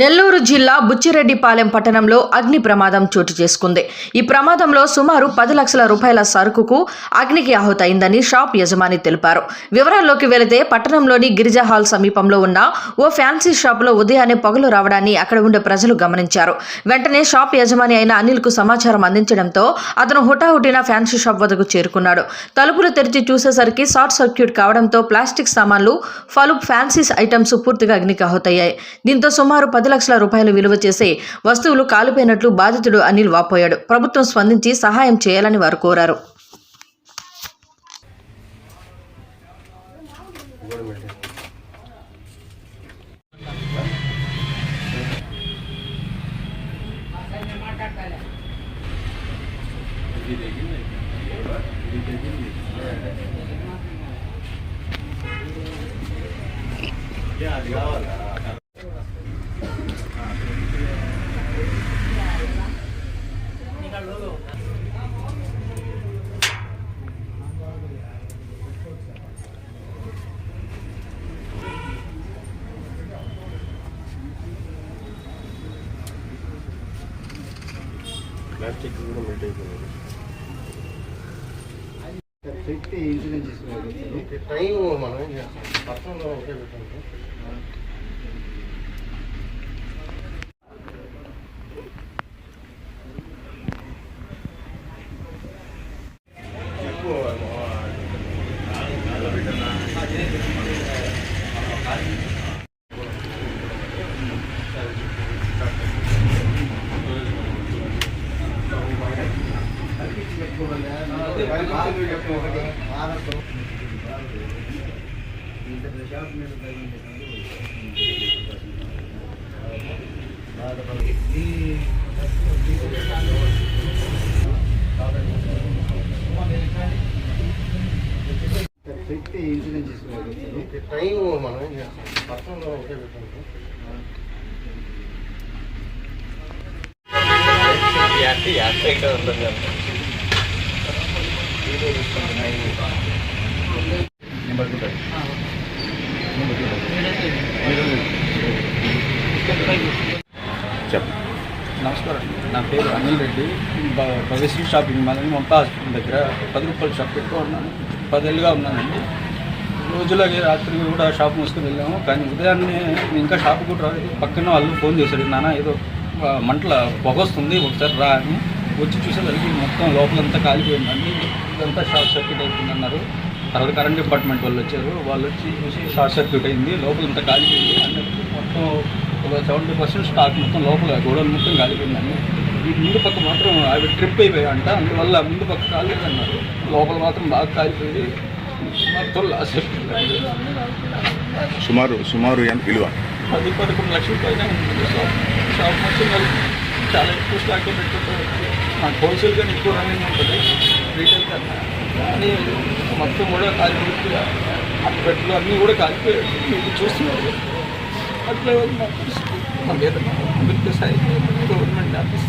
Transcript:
నెల్లూరు జిల్లా బుచ్చిరెడ్డిపాలెం పట్టణంలో అగ్ని ప్రమాదం చోటు చేసుకుంది. ఈ ప్రమాదంలో సుమారు పది లక్షల రూపాయల సరుకుకు అగ్నికి ఆహుతయిందని షాప్ యజమాని తెలిపారు. వివరాల్లోకి వెళితే పట్టణంలోని గిరిజా హాల్ సమీపంలో ఉన్న ఓ ఫ్యాన్సీ షాపులో ఉదయాన్నే పొగలు రావడాన్ని అక్కడ ఉండే ప్రజలు గమనించారు. వెంటనే షాప్ యజమాని అయిన అనిల్కు సమాచారం అందించడంతో అతను హుటాహుటిన ఫ్యాన్సీ షాప్ వద్దకు చేరుకున్నాడు. తలుపులు తెరిచి చూసేసరికి షార్ట్ సర్క్యూట్ కావడంతో ప్లాస్టిక్ సామాన్లు పలు ఫ్యాన్సీ ఐటమ్స్ పూర్తిగా అగ్నికి ఆహుతయ్యాయి. దీంతో సుమారు పది లక్షల రూపాయలు విలువ చేసే వస్తువులు కాలిపోయినట్లు బాధితుడు అనిల్ వాపోయాడు. ప్రభుత్వం స్పందించి సహాయం చేయాలని వారు కోరారు. ప్లాస్టిక్ కూడా మెల్ట్ అయిపోయింది. పెట్టి ఇన్సూరెన్స్ తీసుకోవాలి టైం మనం ఏం చేస్తాం? పక్కన ఒకే పెట్టండి ఎక్కువ పెట్టి ఇన్సూరెన్స్ తీసుకోవాలి టైం మనం ఏం చేస్తాం పక్కన ఒకే నమస్కారం. నా పేరు Anil Reddy. Bhagashri shopping mall Mamata hospital దగ్గర పది రూపాయల షాప్ పెట్టుకో ఉన్నాను. పదేళ్ళుగా ఉన్నానండి. రోజులాగే రాత్రి కూడా షాప్ మూసుకొని వెళ్ళాము. కానీ ఉదయాన్నే ఇంకా షాప్ కూడా రాలేదు. పక్కన వాళ్ళు ఫోన్ చేశాడు నాన్న ఏదో మంటల పొగ వస్తుంది ఒకసారి రా అని. వచ్చి చూసేసరికి మొత్తం లోపలంతా కాలిపోయిందండి ఇదంతా షార్ట్ సర్క్యూట్ అయిపోయింది అన్నారు తర్వాత కరెంట్ డిపార్ట్మెంట్ వాళ్ళు వచ్చారు. వాళ్ళు వచ్చి చూసి షార్ట్ సర్క్యూట్ అయింది. లోపలంతా కాలిపోయింది. అన్నట్టు మొత్తం ఒక సెవెంటీ పర్సెంట్ స్టాక్ మొత్తం లోపల గోడలు మొత్తం కాలిపోయిందండి ఈ ముందు పక్క మాత్రం అవి ట్రిప్ అయిపోయాయి అంట అందువల్ల ముందు పక్క కాలేదు అన్నారు లోపల మాత్రం బాగా కాలిపోయి మొత్తం లాస్ సుమారు సుమారు ఎంత విలువ? పది పదకొండు లక్షల పైన షాప్ మొత్తం చాలా ఎక్కువ స్టాక్ పెట్టుకుంటారు నాకు హోల్సేల్ కానీ ఎక్కువ రన్నింగ్ ఉంటుంది. రీటైల్ కన్నా కానీ మొత్తం కూడా కాలిపోయి పెట్టులు అన్నీ కూడా కాలిపోయాడు చూస్తున్నారు. అట్లా నాకు మా పరిస్థితి ఏదైనా అభివృద్ధి సాయం గవర్నమెంట్ ఆఫీస్